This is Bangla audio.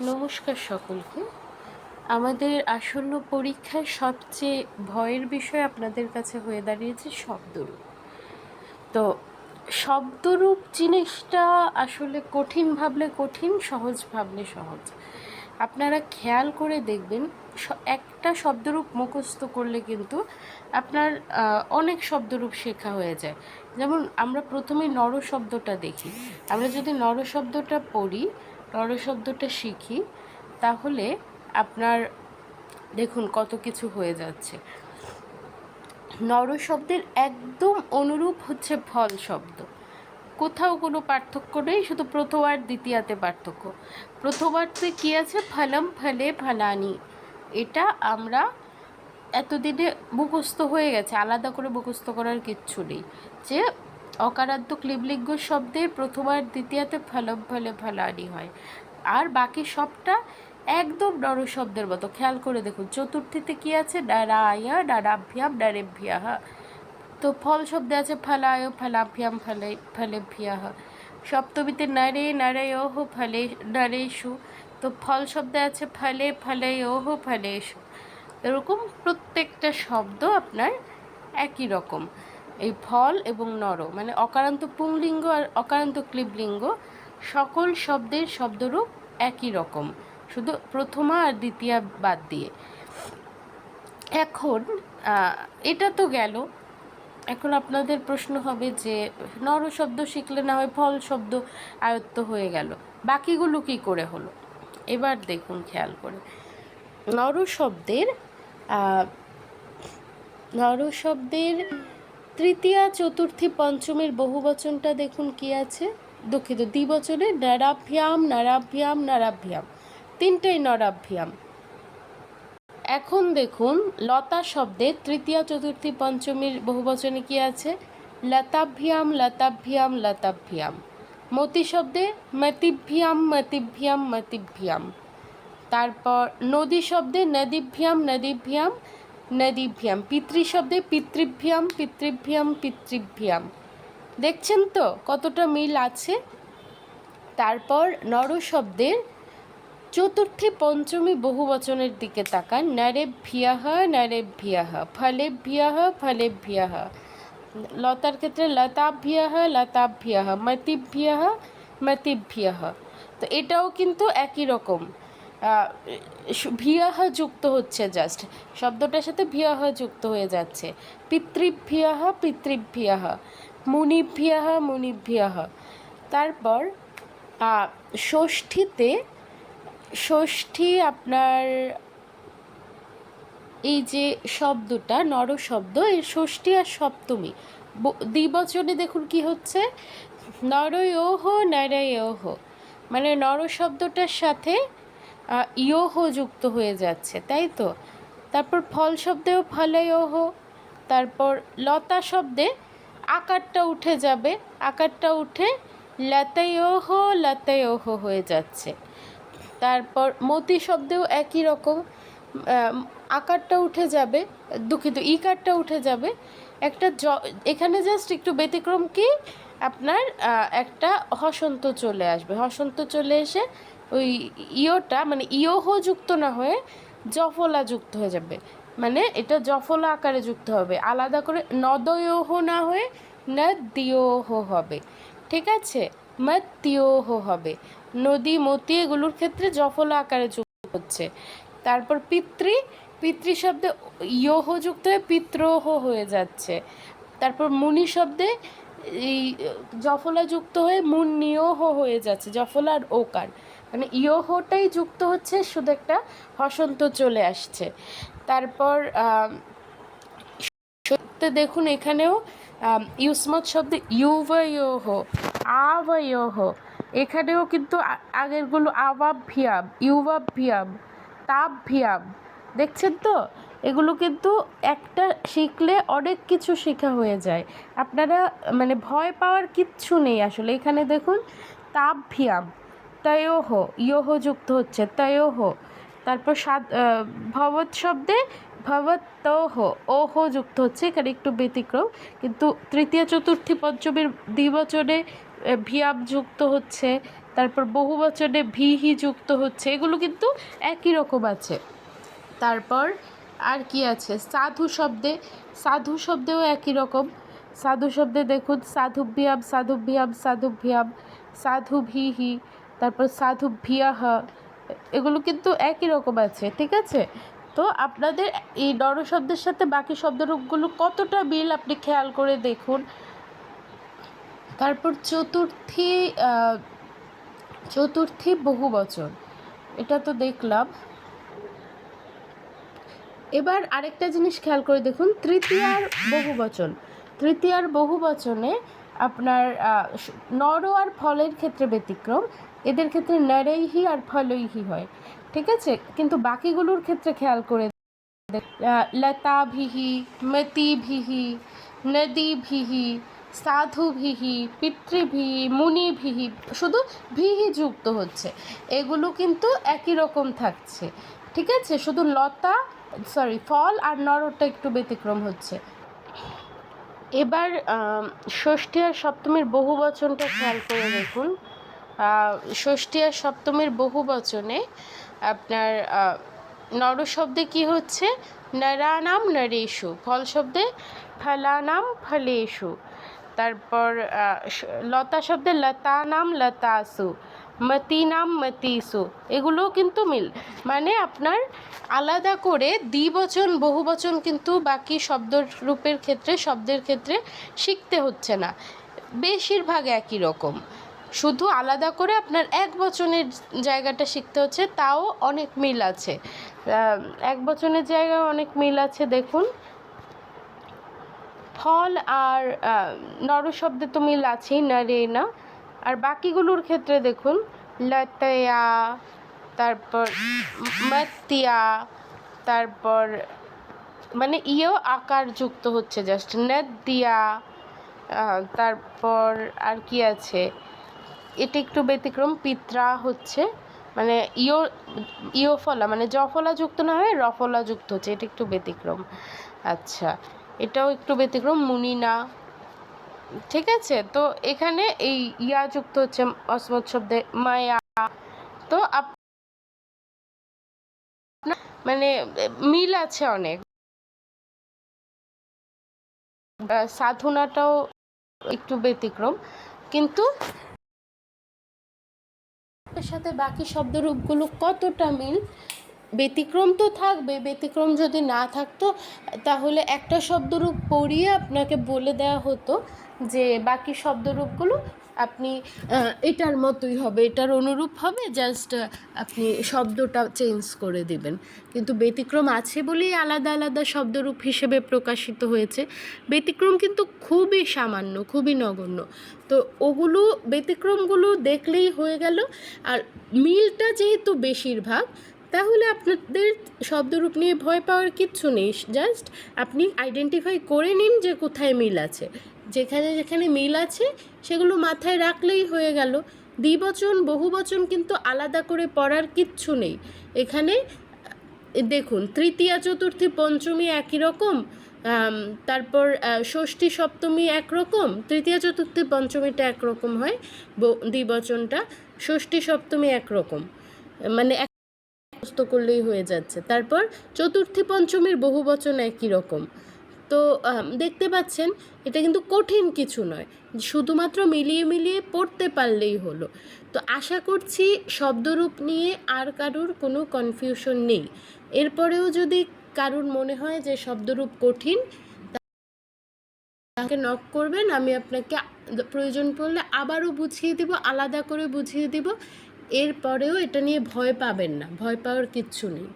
নমস্কার সকলকে। আমাদের আসন্ন পরীক্ষায় সবচেয়ে ভয়ের বিষয় আপনাদের কাছে হয়ে দাঁড়িয়েছে শব্দরূপ। তো শব্দরূপ জিনিসটা আসলে কঠিন ভাবলে কঠিন, সহজ ভাবলে সহজ। আপনারা খেয়াল করে দেখবেন একটা শব্দরূপ মুখস্থ করলে কিন্তু আপনার অনেক শব্দরূপ শেখা হয়ে যায়। যেমন আমরা প্রথমে নর শব্দটা দেখি। আমরা যদি নর শব্দটা পড়ি নর শব্দটা শিখি, তাহলে আপনার, দেখুন কত কিছু হয়ে যাচ্ছে। নর শব্দের একদম অনুরূপ হচ্ছে ফল শব্দ। কোথাও কোনো পার্থক্য নেই, শুধু প্রথম আর দ্বিতীয়াতে পার্থক্য। প্রথমার্থে কী আছে? ফলম ফলে ফলানি। এটা আমরা এতদিনে মুখস্থ হয়ে গেছে, আলাদা করে মুখস্থ করার কিচ্ছু নেই। যে অকারান্ত ক্লিবলিঙ্গ শব্দের প্রথম আর দ্বিতীয়াতে ফলম ফলে ফলানি হয়। আর বাকি সবটা একদম নর শব্দের মতো। খেয়াল করে দেখুন, চতুর্থীতে কি আছে? ডারায়া ডারাভ্যাম ডারেভ্যাহ তো ফল শব্দে আছে ফলায়, ফলাভ্যাম, ফলে, ফলেভ্যাহ। সপ্তমীতে নারে, নারায়হ, ফলে নারেষু তো ফল শব্দে আছে ফলে, ফলেয়হ ফলেষু এরকম প্রত্যেকটা শব্দ আপনার একই রকম। এই ফল এবং নর মানে অকারান্ত পুংলিঙ্গ আর অকারান্ত ক্লিবলিঙ্গ সকল শব্দের শব্দরূপ একই রকম, শুধু প্রথমা আর দ্বিতীয়া বাদ দিয়ে। এখন এটা তো গেল। এখন আপনাদের প্রশ্ন হবে যে, নর শব্দ শিখলে না হয় ফল শব্দ আয়ত্ত হয়ে গেল। বাকিগুলো কি করে হলো? এবার দেখুন খেয়াল করে। নর শব্দের নর শব্দের তৃতীয়া, চতুর্থী, পঞ্চমের বহুবচনটা দেখুন কি আছে? দুঃখিত, দ্বিবচনে নারাভ্যাম নারাভ্যাম নারাভ্যাম। তিনটেই নরাভ্যাম। এখন দেখুন লতা শব্দে তৃতীয়, চতুর্থী, পঞ্চমীর বহুবচনে কি আছে? লতাভ্যাম লতাভ্যাম লতাভ্যাম। মতি শব্দে মতিভ্যাম মতিভ্যাম মতিভ্যাম। তারপর নদী শব্দে নদীভ্যাম নদীভ্যাম। নদীভ্যাম পিতৃ শব্দে পিতৃভ্যাম পিতৃভ্যাম পিতৃভ্যাম। দেখছেন তো কতটা মিল আছে? তারপর নর শব্দের চতুর্থী পঞ্চমী বহুবচনের দিকে তাকান। নারে ভিয়াহ নারে ভিয়াহ, ফলে ভিয়াহ ফলে ভিয়াহ। লতার ক্ষেত্রে লতাভ্যাহ লতাভ্যাহ মতিভ্যাহ মতিভ্যাহ তো এটাও কিন্তু একই রকম। ভিয়াহ যুক্ত হচ্ছে জাস্ট শব্দটার সাথে ভিয়াহ যুক্ত হয়ে যাচ্ছে। পিতৃভ্যাহ পিতৃভ্যাহ। মুনিভ্যাহ মুনিভ্যাহ। তারপর ষষ্ঠীতে, ষষ্ঠী আপনার এই যে শব্দটা নর শব্দ এই ষষ্ঠী আর সপ্তমী। দ্বিবচনে দেখুন কি হচ্ছে? নরয়োহ, নারায়হ। মানে নর শব্দটার সাথে ইয়োহ যুক্ত হয়ে যাচ্ছে, তাই তো? তারপর ফল শব্দেও ফলয়োহ তারপর লতা শব্দে আকারটা উঠে যাবে, আকারটা উঠে লতায়োহ লতায়োহ হয়ে যাচ্ছে। তারপর মতি শব্দেও একই রকম আকারটা উঠে যাবে, দুঃখিত, ইকারটা উঠে যাবে। একটা জ, এখানে জাস্ট একটু ব্যতিক্রম কি? আপনার একটা হসন্ত চলে আসবে। হসন্ত চলে এসে ওই ইয়োটা মানে ইয়োহ যুক্ত না হয়ে জফলা যুক্ত হয়ে যাবে। মানে এটা জফলা আকারে যুক্ত হবে। আলাদা করে নদয়োহ না হয়ে নদিয়োহ হবে। ঠিক আছে? মত্যয়োহ হবে। নদী, মতি এগুলোর ক্ষেত্রে জফলা আকারে যুক্ত হচ্ছে। তারপর পিতৃ পিতৃ শব্দে ইয়োহ যুক্ত হয়ে পিত্রোহ হয়ে যাচ্ছে। তারপর মুনি শব্দে এই জফলা যুক্ত হয়ে মুন্নিয়োহ হয়ে যাচ্ছে জফলা আর ওকার। মানে ইয়োহটাই যুক্ত হচ্ছে, শুধু একটা হসন্ত চলে আসছে। তারপর সত্যি দেখুন এখানেও ইউসমত শব্দে ইউভয়োহ, আভয়োহ, এখানেও কিন্তু আগেরগুলো ভিয়াব ইউবাভ্যাম তাপভ্যাম দেখছেন তো? এগুলো কিন্তু একটা শিখলে অনেক কিছু শেখা হয়ে যায়। আপনারা মানে ভয় পাওয়ার কিচ্ছু নেই আসলে। এখানে দেখুন তাপভ্যাম তয়োহ ইয়োহ যুক্ত হচ্ছে তয়োহ। তারপর সাদ ভবৎ শব্দে ভবতোহ ওহ যুক্ত হচ্ছে, এখানে একটু ব্যতিক্রম। কিন্তু তৃতীয়, চতুর্থী, পঞ্চমীর দ্বিবচনে ভিয়াম যুক্ত হচ্ছে, তারপর বহু বচনে ভিহি যুক্ত হচ্ছে, এগুলো কিন্তু একই রকম আছে। তারপর আর কি আছে? সাধু শব্দে, সাধু শব্দেও একই রকম। সাধু শব্দে দেখুন সাধুভ্যাম সাধুভ্যাম সাধুভ্যাম সাধু ভিহি তারপর সাধু ভিয়াহ এগুলো কিন্তু একই রকম আছে, ঠিক আছে? তো আপনাদের এই নর শব্দের সাথে বাকি শব্দরূপগুলো কতটা মিল আপনি খেয়াল করে দেখুন। তারপর চতুর্থী চতুর্থী বহুবচন এটা তো দেখলাম। এবার আরেকটা জিনিস খেয়াল করে দেখুন, তৃতীয়ার বহুবচন তৃতীয়ার বহুবচনে আপনার নর আর ফলের ক্ষেত্রে ব্যতিক্রম এদের ক্ষেত্রে নরেইহি আর ফলইহি হয়, ঠিক আছে? কিন্তু বাকিগুলোর ক্ষেত্রে খেয়াল করে লতাভিহি, মতিভিহি, নদীভিহি, সাধুভিহি, পিতৃভিহি, মুনিভিহি, শুধু ভিহি যুক্ত হচ্ছে। এগুলো কিন্তু একই রকম থাকছে, ঠিক আছে? শুধু লতা সরি ফল আর নরটা একটু ব্যতিক্রম হচ্ছে। এবার ষষ্ঠী আর সপ্তমীর বহু বচনটা খেয়াল করে দেখুন। ষষ্ঠী আর সপ্তমীর বহু বচনে আপনার নর শব্দে কি হচ্ছে? নরানাম নরেশু ফল শব্দে ফলানাম ফলেশু তারপর লতা শব্দে লতানাম লতাসু, মতিনাম মতিসু। এগুলোও কিন্তু মিল। মানে আপনার আলাদা করে দ্বিবচন, বহুবচন কিন্তু বাকি শব্দ রূপের ক্ষেত্রে, শব্দের ক্ষেত্রে শিখতে হচ্ছে না। বেশিরভাগ একই রকম। শুধু আলাদা করে আপনার এক বচনের জায়গাটা শিখতে হচ্ছে, তাও অনেক মিল আছে। এক বচনের জায়গায় অনেক মিল আছে, দেখুন। ফল আর নর শব্দে তো মিল আছেই না রে না। আর বাকিগুলোর ক্ষেত্রে দেখুন, লতয়া, তারপর মতিয়া, তারপর মানে ইয়েও আকার যুক্ত হচ্ছে জাস্ট নদিয়া তারপর আর কি আছে? এটা একটু ব্যতিক্রম, পিত্রা হচ্ছে মানে ইও ইওফলা মানে জফলা যুক্ত না হয়ে রফলা যুক্ত হচ্ছে, এটা একটু ব্যতিক্রম। আচ্ছা এটাও একটু ব্যতিক্রম, মুনিনা। ঠিক আছে? তো এখানে এই ইয়া যুক্ত হচ্ছে অসমত শব্দে মায়া। তো মানে মিল আছে অনেক। সাধনাটাও একটু ব্যতিক্রম, কিন্তু সাথে বাকি শব্দ রূপগুলো কতটা মিল? ব্যতিক্রম তো থাকবে, ব্যতিক্রম যদি না থাকতো, তাহলে একটা শব্দরূপ পড়িয়ে আপনাকে বলে দেওয়া হতো যে বাকি শব্দরূপগুলো আপনি এটার মতোই হবে, এটার অনুরূপ হবে জাস্ট আপনি শব্দটা চেঞ্জ করে দিবেন। কিন্তু ব্যতিক্রম আছে বলেই আলাদা আলাদা শব্দরূপ হিসেবে প্রকাশিত হয়েছে। ব্যতিক্রম কিন্তু খুবই সামান্য, খুবই নগণ্য। তো ওগুলো, ব্যতিক্রমগুলো দেখলেই হয়ে গেল। আর মিলটা যেহেতু বেশিরভাগ, তাহলে আপনাদের শব্দরূপ নিয়ে ভয় পাওয়ার কিচ্ছু নেই। জাস্ট আপনি আইডেন্টিফাই করে নিন যে কোথায় মিল আছে। যেখানে যেখানে মিল আছে, সেগুলো মাথায় রাখলেই হয়ে গেল। দ্বিবচন, বহুবচন কিন্তু আলাদা করে পড়ার কিচ্ছু নেই। এখানে দেখুন, তৃতীয়া, চতুর্থী, পঞ্চমী একই রকম তারপর ষষ্ঠী, সপ্তমী একরকম, তৃতীয়, চতুর্থী, পঞ্চমীটা একরকম হয় দ্বিবচনটা, ষষ্ঠী, সপ্তমী একরকম। মানে এক করলেই হয়ে যাচ্ছে। তারপর, চতুর্থী, পঞ্চমীর বহুবচন একই রকম। তো দেখতে পাচ্ছেন, এটা কিন্তু কঠিন কিছু নয়। শুধুমাত্র মিলিয়ে মিলিয়ে পড়তে পারলেই হলো। তো আশা করছি শব্দরূপ নিয়ে আর কারুর কোনো কনফিউশন নেই। এরপরেও যদি কারুর মনে হয় যে শব্দরূপ কঠিন, তাকে নক করবেন, আমি আপনাকে প্রয়োজন পড়লে আবারও বুঝিয়ে দিব, আলাদা করে বুঝিয়ে দিব। এরপরেও এটা নিয়ে ভয় পাবেন না, ভয় পাওয়ার কিচ্ছু নেই।